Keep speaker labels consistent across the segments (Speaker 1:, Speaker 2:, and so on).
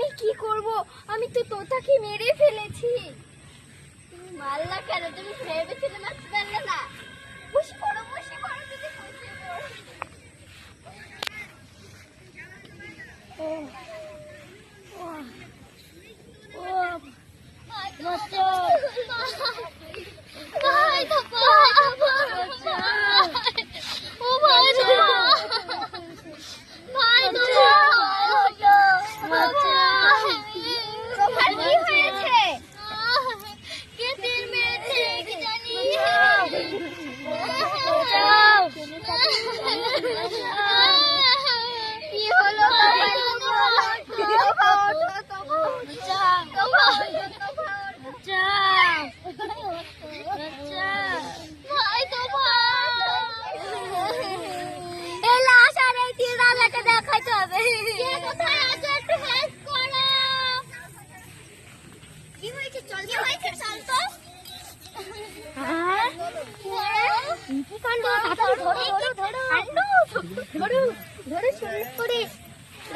Speaker 1: আমি কি করব? আমি তো তোতাকে মেরে ফেলেছি। তুমি মারলা কেন? তুমি ভেবেছিলে মারতে পারলে না। বসে পড়ো বসে পড়ো যদি বসে পড়ো। ও ও বাচ্চা ভাই তো বাচ্চা ও ভাই তো ভাই তো বাচ্চা তোমার কি হয়েছে কে তীর মেরেছে কি জানি কি হলো দেখাইতে হবে কোথায় আছে একটু হেল্প করো কি হয়েছে চল কি হয়েছে চল তো কি কাণ্ড তাড়াতাড়ি ধরো ধরো ধরো কাণ্ড ধরো ধরো শরীর করে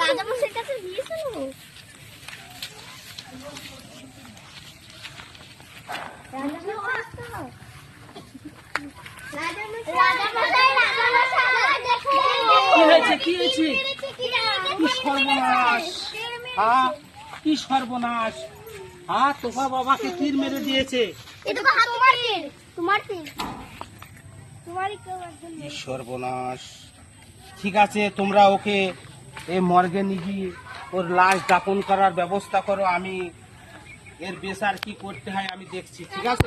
Speaker 1: রাজামশাইয়ের কাছে
Speaker 2: কি সর্বনাশ। হ্যাঁ কি সর্বনাশ। হ্যাঁ তোফা বাবাকে তীর মেরে দিয়েছে। সর্বনাশ ঠিক আছে তোমরা ওকে এই মর্গে নিয়ে গিয়ে ওর লাশ দাপন করার ব্যবস্থা করো আমি এর বেসার কি করতে হয় আমি দেখছি ঠিক আছে?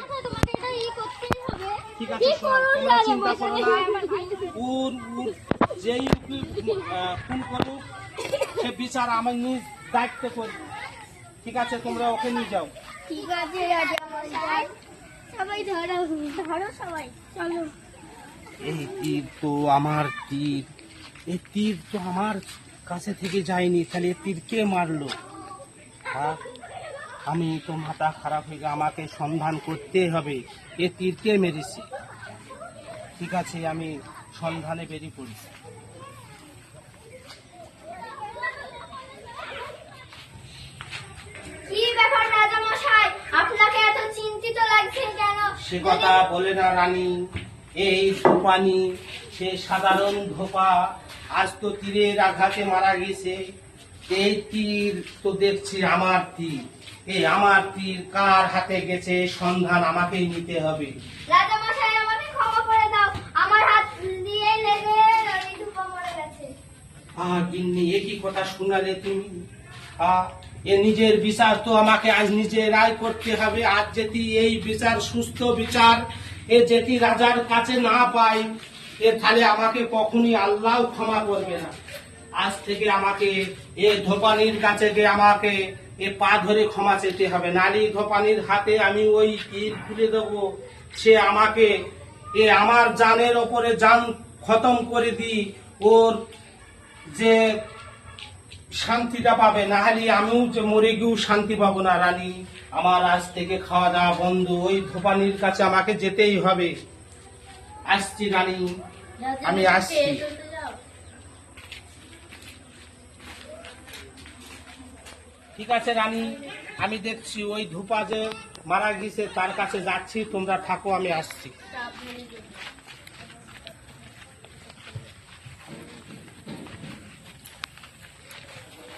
Speaker 1: হবে।
Speaker 2: ঠিক আছে তোমরা চিন্তা করো না। উর উর যেই খুন করুক সে বিচার আমি নিজ দায়িত্ব করব ঠিক আছে তোমরা ওকে নিয়ে যাও।
Speaker 1: ঠিক আছে রাজা মশাই। সবাই ধরো ধরো সবাই চলো।
Speaker 2: এই তীর তো আমার তীর। এই তীর তো আমার কাছে থেকে যায়নি তাহলে এই তীর কে মারলো? হ্যাঁ? আমি তো মাথা খারাপ হয়ে গেছে আমাকে সন্ধান করতে হবে। এ তীর কে মেরেছে? ঠিক আছে আমি সন্ধানে বেরিয়ে পড়ি।
Speaker 1: কি ব্যাপার রাজা মশাই? আপনাকে এত চিন্তিত লাগছে কেন?
Speaker 2: সে কথা বলে না রানী। এই ধোপানি সে সাধারণ ধোপা আজ তো তীরের আঘাতে মারা গেছে। এই তীর তো দেখছি আমার তীর। এই আমার তীর কার হাতে গেছে সন্ধান আমাকেই নিতে হবে।
Speaker 1: রাজা মশাই আমাকে ক্ষমা করে দাও। আমার হাত দিয়ে লেগে এই ধুপা মরে গেছে।
Speaker 2: আহ গিন্নি একই কথা শোনালে তুমি? আহ, এ নিজের বিচার তো আমাকে আজ নিজে রায় করতে হবে। আজ যেটি এই বিচার, সুস্থ বিচার, এ যেটি রাজার কাছে না পাই এ তাহলে আমাকে কখনই আল্লাহ ক্ষমা করবে না। আজ থেকে আমাকে এ ধোপানির কাছে গিয়ে আমাকে এ পা ধরে ক্ষমা চেতে হবে। নারী ধোপানির হাতে আমি ওই তীর তুলে দেবো। সে আমাকে এ আমার জানের ওপরে জান খতম করে দিই ওর যে শান্তিটা পাবে না হলে আমিও যে মরে গিয়েও শান্তি পাবো না রানী। আমার আজ থেকে খাওয়া দাওয়া বন্ধ ওই ধোপানির কাছে আমাকে যেতেই হবে। আসছি রানী। আমি আসছি। ঠিক আছে রানী। আমি দেখছি ওই ধূপা যে মারা গেছে তার কাছে যাচ্ছি তোমরা থাকো আমি আসছি।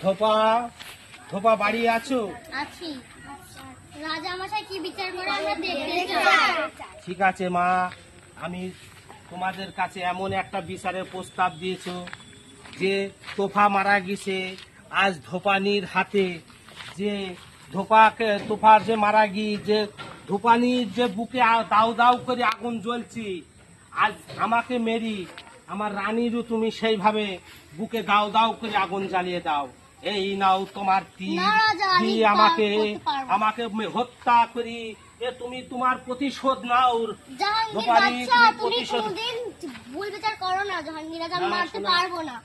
Speaker 2: ধোপা ধোপা বাড়ি আছো?
Speaker 1: আছি। রাজা মশাই কি বিচার করে আমরা দেখতে চাই
Speaker 2: ঠিক আছে মা। আমি তোমাদের কাছে এমন একটা বিচারের প্রস্তাব দিয়েছ যে তোফা মারা গেছে আজ ধোপানির হাতে। যে ধোপাকে তোফার যে মারা গিয়ে যে ধোপানির যে বুকে দাউ দাউ করে আগুন জ্বলছি আজ আমাকে মেরি আমার রানীরও তুমি সেইভাবে বুকে দাও দাও করে আগুন জ্বালিয়ে দাও। এই নাও তোমার তীর। আমাকে। আমাকে হত্যা করি। এ তুমি তোমার প্রতিশোধ নাও। গোপালী, তুমি প্রতিশোধ-
Speaker 1: ভুল বিচার করো না জাহাঙ্গীর রাজা মারতে পারব না।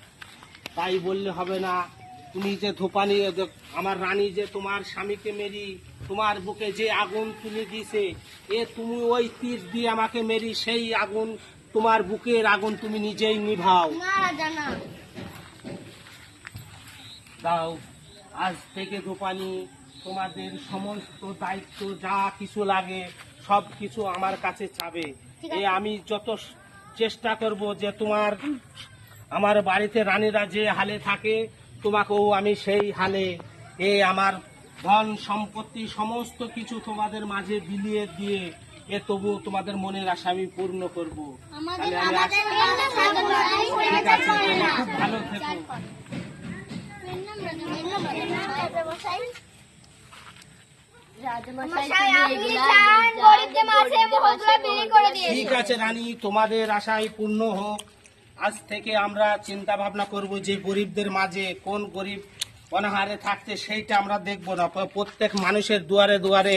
Speaker 2: তাই বললে হবে না। তুমি যে ধোপানি আমার রানী যে তোমার স্বামীকে মেরি তোমার বুকে যে আগুন তুলে দিয়েছে এ তুমি ওই তীর দিয়ে আমাকে মেরি সেই আগুন তোমার বুকের আগুন তুমি নিজেই নিভাও।
Speaker 1: না।
Speaker 2: দাও। আজ থেকে ধোপানি তোমাদের সমস্ত দায়িত্ব যা কিছু লাগে সব কিছু আমার কাছে চাবে। এ আমি যত চেষ্টা করব যে তোমার আমার বাড়িতে রানীরা যে হালে থাকে তোমাকেও আমি সেই হালে এ আমার ধন সম্পত্তি সমস্ত কিছু তোমাদের মাঝে বিলিয়ে দিয়ে এ তবু তোমাদের মনের আশা আমি পূর্ণ করব। খুব ভালো থেকো। ঠিক আছে, রানী, তোমাদের আশাই পূর্ণ হোক। আজ থেকে আমরা চিন্তা ভাবনা করব যে গরিবদের মাঝে কোন গরিব অনাহারে থাকতে সেইটা আমরা দেখব না। প্রত্যেক মানুষের দুয়ারে দুয়ারে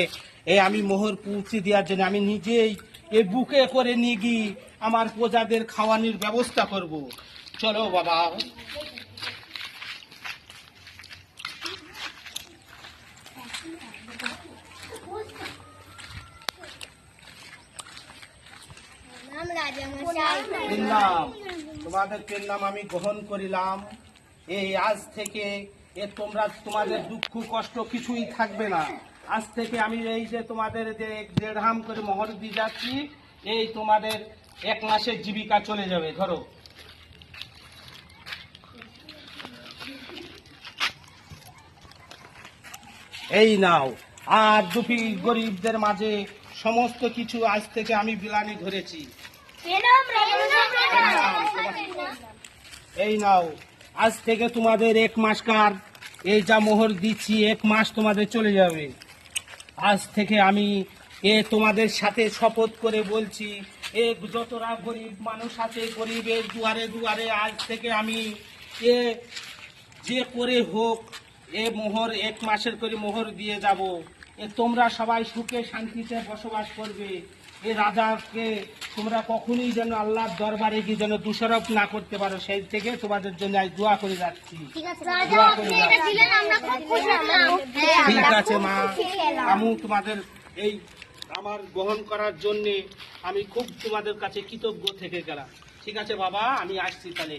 Speaker 2: এই আমি মোহর পৌঁছে দেওয়ার জন্য আমি নিজেই এই বুকে করে নিয়ে আমার প্রজাদের খাওয়ানোর ব্যবস্থা করব। চলো বাবা। পেন্নাম তোমাদের পেন্নাম আমি গ্রহণ করিলাম। এই আজ থেকে এ তোমরা তোমাদের দুঃখ, কষ্ট কিছুই থাকবে না। আজ থেকে আমি এই যে তোমাদের যে দেড় হাম করে মোহর দিয়ে যাচ্ছি, এই তোমাদের এক মাসের জীবিকা চলে যাবে, ধরো। এই নাও। আর দুটি গরিবদের মাঝে সমস্ত কিছু আজ থেকে আমি বিলানি ধরেছি। এই নাও। আজ থেকে তোমাদের এক মাসকার এই যা মোহর দিচ্ছি এক মাস তোমাদের চলে যাবে। আজ থেকে আমি এ তোমাদের সাথে শপথ করে বলছি এ যতরা গরিব মানুষ আছে গরিবের দুয়ারে দুয়ারে আজ থেকে আমি এ যে করে হোক এ মোহর এক মাসের করে মোহর দিয়ে যাব। এ তোমরা সবাই সুখে শান্তিতে বসবাস করবে। এ রাজাকে তোমরা কখনোই যেন আল্লাহর দরবারে গিয়ে যেন দোষারোপ না করতে পারো সেই থেকে তোমাদের জন্য আজ দোয়া করে যাচ্ছি।
Speaker 1: ঠিক আছে।
Speaker 2: মা। আমি তোমাদের এই আমার গ্রহণ করার জন্যে আমি খুব তোমাদের কাছে কৃতজ্ঞ থেকে গেলাম। ঠিক আছে বাবা আমি আসছি তাহলে।